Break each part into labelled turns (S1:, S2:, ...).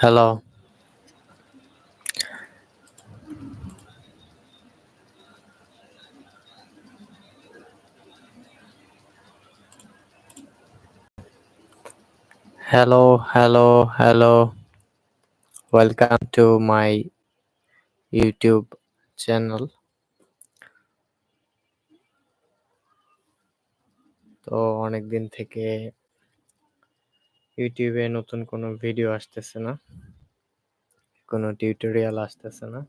S1: Hello. Hello, hello, hello. Welcome to my YouTube channel. তো অনেকদিন থেকে এ নতুন কোনো ভিডিও আসতেছে না। কোনো টিউটোরিয়াল আসতেছে না।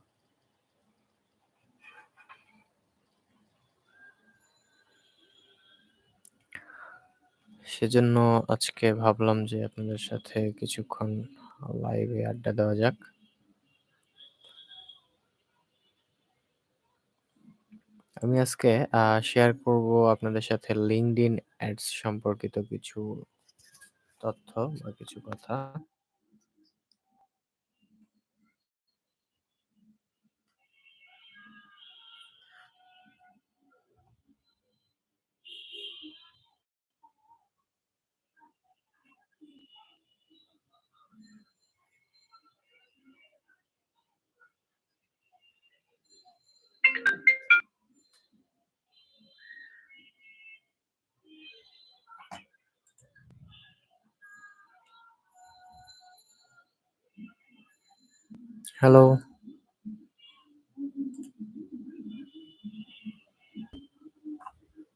S1: সেজন্য আজকে ভাবলাম যে আপনাদের সাথে কিছুক্ষণ লাইভে আড্ডা দেওয়া যাক। আমি আজকে শেয়ার করব আপনাদের সাথে লিঙ্কড ইন অ্যাডস সম্পর্কিত কিছু তথ্য বা কিছু কথা। হ্যালো।